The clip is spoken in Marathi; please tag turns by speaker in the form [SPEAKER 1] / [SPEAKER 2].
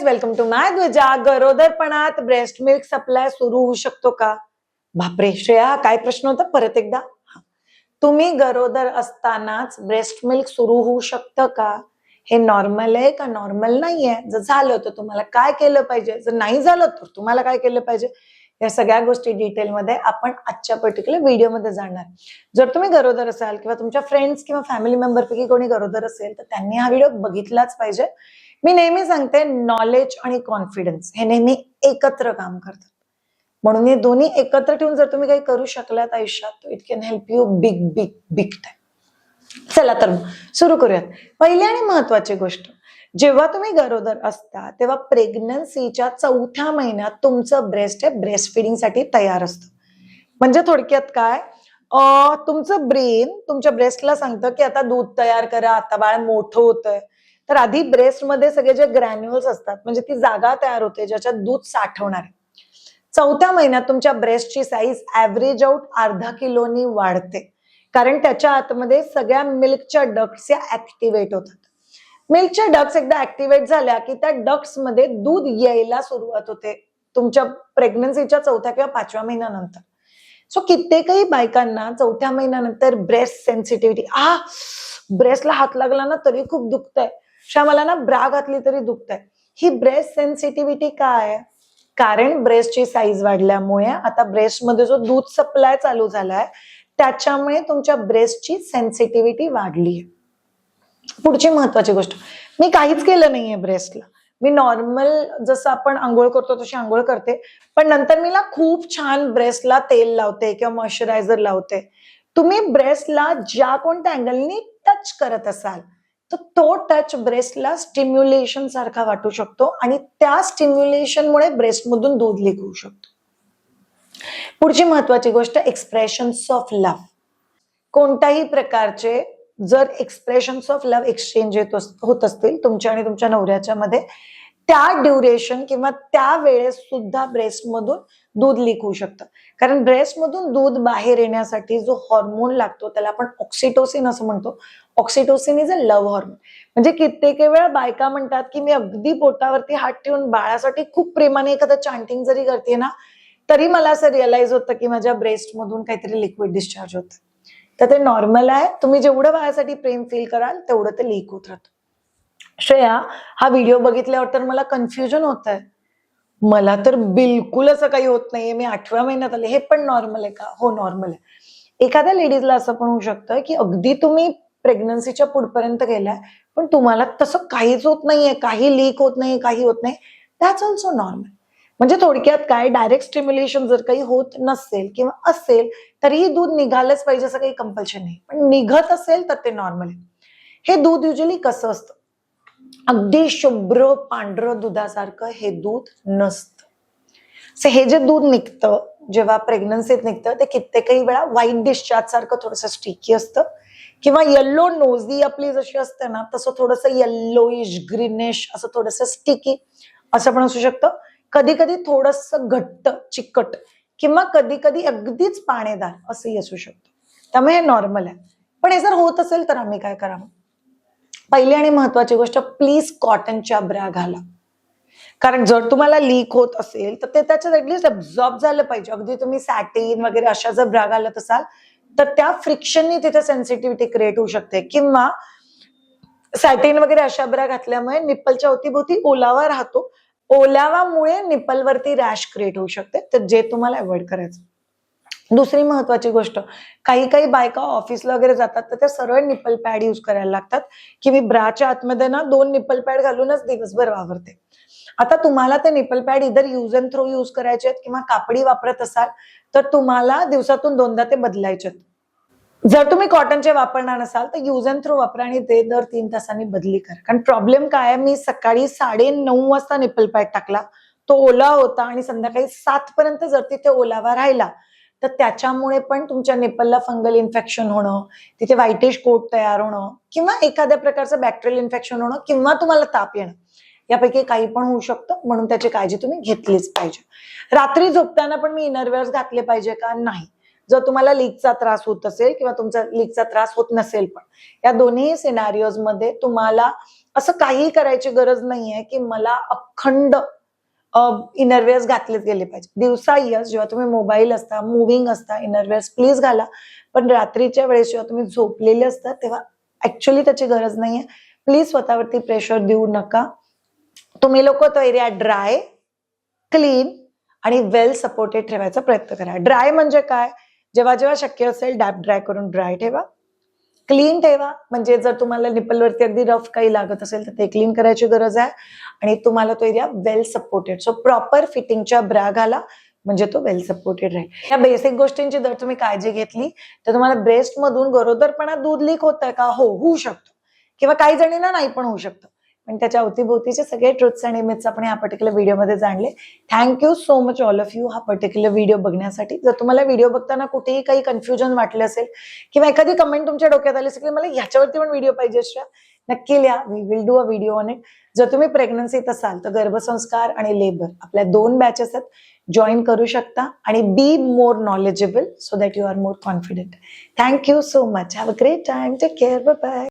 [SPEAKER 1] फ्रेंड्स वेलकम टू माय ध्वजा गरोदरपणात ब्रेस्ट मिल्क सप्लाय सुरू होऊ शकतो का? बापरे श्रेया काय प्रश्न होता? परत एकदा. तुम्ही गरोदर असतानाच ब्रेस्ट मिल्क सुरू होऊ शकतं का? हे नॉर्मल आहे का नॉर्मल नाहीये? जर झालं तर तुम्हाला काय केलं पाहिजे? जर नाही झालं तर तुम्हाला काय केलं पाहिजे? या सगळ्या गोष्टी डिटेलमध्ये आपण आजच्या पर्टिक्युलर व्हिडिओमध्ये जाणार. जर तुम्ही गरोदर असाल किंवा तुमच्या फ्रेंड्स किंवा फॅमिली मेंबरपैकी कोणी गरोदर असेल तर त्यांनी हा व्हिडिओ बघितलाच पाहिजे. मी नेहमी सांगते नॉलेज आणि कॉन्फिडन्स हे नेहमी एकत्र काम करतात. म्हणून हे दोन्ही एकत्र ठेवून जर तुम्ही काही करू शकलात आयुष्यात it can help you big big big time चला तर मग सुरू करूयात. पहिली आणि महत्वाची गोष्ट जेव्हा तुम्ही गरोदर असता तेव्हा प्रेग्नन्सीच्या चौथ्या महिन्यात तुमचं ब्रेस्ट हे ब्रेस्ट फिडिंगसाठी तयार असतं. म्हणजे थोडक्यात काय? तुमचं ब्रेन तुमच्या ब्रेस्टला सांगतं की आता दूध तयार करा आता बाळ मोठं होतंय. तर आधी ब्रेस्टमध्ये सगळे जे ग्रॅन्युअल्स असतात म्हणजे ती जागा तयार होते ज्याच्यात दूध साठवणार. आहे चौथ्या महिन्यात तुमच्या ब्रेस्टची साईज ऍव्हरेज आउट अर्धा किलोनी वाढते. कारण त्याच्या आतमध्ये सगळ्या मिल्कच्या डक्स या ऍक्टिव्हेट होतात. मिल्कच्या डक्स एकदा ऍक्टिव्हेट झाल्या की त्या डक्समध्ये दूध यायला सुरुवात होते तुमच्या प्रेग्नन्सीच्या चौथ्या किंवा पाचव्या महिन्यानंतर. सो कित्येकही बायकांना चौथ्या महिन्यानंतर ब्रेस्ट सेन्सिटिव्हिटी आ ब्रेस्टला हात लागला ना तरी खूप दुखतंय. श्या मला ना ब्रा घातली तरी दुखत आहे ही ब्रेस्ट सेन्सिटिव्हिटी काय आहे? कारण ब्रेस्टची साईज वाढल्यामुळे आता ब्रेस्टमध्ये जो दूध सप्लाय चालू झालाय त्याच्यामुळे तुमच्या ब्रेस्टची सेन्सिटिव्हिटी वाढली आहे पुढची महत्वाची गोष्ट मी काहीच केलं नाहीये ब्रेस्टला मी नॉर्मल जसं आपण आंघोळ करतो तशी आंघोळ करते पण नंतर मी ना खूप छान ब्रेस्टला तेल लावते किंवा मॉइश्चरायझर लावते. तुम्ही ब्रेस्टला ज्या कोणत्या अँगलनी टच करत असाल तर तो टच ब्रेस्टला स्टिम्युलेशन सारखा वाटू शकतो आणि त्या स्टिम्युलेशनमुळे ब्रेस्टमधून दूध लीक होऊ शकतो. पुढची महत्वाची गोष्ट एक्सप्रेशन्स ऑफ लव्ह कोणत्याही प्रकारचे जर एक्सप्रेशन्स ऑफ लव्ह एक्सचेंज येत होत असतील तुमच्या आणि तुमच्या नवऱ्याच्या मध्ये त्या ड्युरेशन किंवा त्या वेळेस सुद्धा ब्रेस्टमधून दूध लीक होऊ शकतं. कारण ब्रेस्टमधून दूध बाहेर येण्यासाठी जो हॉर्मोन लागतो त्याला आपण ऑक्सिटोसिन असं म्हणतो. Oxytocin is a love hormone म्हणजे कित्येक वेळा बायका म्हणतात की मी अगदी पोटावरती हात ठेवून बाळासाठी खूप प्रेमाने एखादं चांटिंग जरी करते ना तरी मला असं रिअलाइज होतं की माझ्या ब्रेस्टमधून काहीतरी लिक्विड डिस्चार्ज होत. तर ते नॉर्मल आहे. तुम्ही जेवढं बाळासाठी प्रेम फील कराल तेवढं ते लीक होत राहतं. श्रेया हा व्हिडिओ बघितल्यावर तर मला कन्फ्युजन होत आहे मला तर बिलकुल असं काही होत नाहीये. मी आठव्या महिन्यात आले. हे पण नॉर्मल आहे का? हो नॉर्मल आहे. एखाद्या लेडीजला असं पण होऊ शकतं की अगदी तुम्ही प्रेग्नन्सीच्या पुढपर्यंत गेलाय पण तुम्हाला तसं काहीच होत नाहीये काही लीक होत नाही काही होत नाही. दॅट्स ऑल्सो नॉर्मल म्हणजे थोडक्यात काय डायरेक्ट स्टिम्युलेशन जर काही होत नसेल किंवा असेल तरीही दूध निघालंच पाहिजे असं काही कंपल्शन नाही. पण निघत असेल तर ते नॉर्मल आहे. हे दूध युजली कसं असतं? अगदी शुभ्र पांढरं दुधासारखं हे दूध नसतं. हे जे दूध निघतं जेव्हा प्रेग्नन्सीत निघतं ते कित्येकही वेळा व्हाईट डिस्चार्ज सारखं थोडंसं स्टिकी असतं. किंवा येल्लो नोझी आपली जशी असते ना तसं थोडंसं येल्लोइश ग्रीनिश असं थोडंसं स्टिकी असं पण असू शकतं. कधी कधी थोडस घट्ट चिकट किंवा कधी कधी अगदीच पाणेदार असंही असू शकतं. त्यामुळे हे नॉर्मल आहे. पण हे जर होत असेल तर आम्ही काय करावं? पहिली आणि महत्वाची गोष्ट प्लीज कॉटनच्या ब्रा घाला. कारण जर तुम्हाला लीक होत असेल तर ते त्याच्यात ऍटलीस्ट अब्झॉर्ब झालं पाहिजे. अगदी तुम्ही सॅटिन वगैरे अशा जर ब्रा घालत असाल तर त्या फ्रिक्शननी तिथे सेन्सिटिव्हिटी क्रिएट होऊ शकते. किंवा सॅटिन वगैरे अशा ब्रा घातल्यामुळे निप्पलच्या अवतीभोवती ओलावा राहतो. ओलावामुळे निप्पलवरती रॅश क्रिएट होऊ शकते. तर जे तुम्हाला अवॉइड करायचं. दुसरी महत्वाची गोष्ट काही काही बायका ऑफिसला वगैरे जातात तर त्या सरळ निप्पल पॅड युज करायला लागतात. की मी ब्राच्या आतमध्ये ना दोन निप्पल पॅड घालूनच दिवसभर वावरते. आता तुम्हाला ते निपल पॅड इधर युज अँड थ्रो युज करायचे आहेत किंवा कापडी वापरत असाल तर तुम्हाला दिवसातून दोनदा ते बदलायचे आहेत. जर तुम्ही कॉटनचे वापरणार नसाल तर युज अँड थ्रो वापरा आणि ते दर तीन तासांनी बदली करा. कारण प्रॉब्लेम काय आहे मी सकाळी साडे नऊ वाजता निपल पॅड टाकला तो ओला होता आणि संध्याकाळी सात पर्यंत जर तिथे ओलावा राहिला तर त्याच्यामुळे पण तुमच्या निपलला फंगल इन्फेक्शन होणं तिथे व्हाईटिश कोट तयार होणं किंवा एखाद्या प्रकारचं बॅक्टेरियल इन्फेक्शन होणं किंवा तुम्हाला ताप येणं. यापैकी काही पण होऊ शकतं म्हणून त्याची काळजी तुम्ही घेतलीच पाहिजे. रात्री झोपताना पण मी इनरवेअर्स घातले पाहिजे का? नाही. जर तुम्हाला लीकचा त्रास होत असेल किंवा तुमचा लीकचा त्रास होत नसेल पण या दोन्ही सिनारिओजमध्ये तुम्हाला असं काही करायची गरज नाहीये की मला अखंड इनरवेअर्स घातलेच गेले पाहिजे. दिवसा यस जेव्हा तुम्ही मोबाईल असता मुव्हिंग असता इनरवेअर्स प्लीज घाला. पण रात्रीच्या वेळेस जेव्हा तुम्ही झोपलेले असता तेव्हा ऍक्च्युली त्याची गरज नाहीये. प्लीज स्वतःवरती प्रेशर देऊ नका. तुम्ही लोक तो एरिया ड्राय क्लीन आणि वेल सपोर्टेड ठेवायचा प्रयत्न करा. ड्राय म्हणजे काय? जेव्हा जेव्हा शक्य असेल डॅप ड्राय करून ड्राय ठेवा. क्लीन ठेवा. म्हणजे जर तुम्हाला निपलवरती अगदी रफ काही लागत असेल तर ते क्लीन करायची गरज आहे. आणि तुम्हाला तो area well supported so proper फिटिंगच्या bra घाला. म्हणजे तो वेल सपोर्टेड राहील. या बेसिक गोष्टींची जर तुम्ही काळजी घेतली तर तुम्हाला ब्रेस्ट मधून गरोदरपणा दूध लीक होत आहे का? हो होऊ शकतो. किंवा काही जणींना नाही पण होऊ शकतं. आणि त्याच्या अवतीभोवतीचे सगळे ट्रुथ्स आणि मिथ्स आपण या पर्टिक्युलर व्हिडिओमध्ये जाणले. Thank you so much all of you हा पर्टिक्युलर व्हिडिओ बघण्यासाठी. जर तुम्हाला व्हिडिओ बघताना कुठेही काही कन्फ्युजन वाटलं असेल किंवा एखादी कमेंट तुमच्या डोक्यात आली असेल की मला ह्याच्यावरती पण व्हिडिओ पाहिजे श्रेया नक्की लिहा. We will do a video on it जर तुम्ही प्रेग्नन्सीत असाल तर गर्भसंस्कार आणि लेबर आपल्या दोन बॅचेस आहेत. जॉईन करू शकता आणि be more knowledgeable so that you are more confident thank you so much have a great time take care bye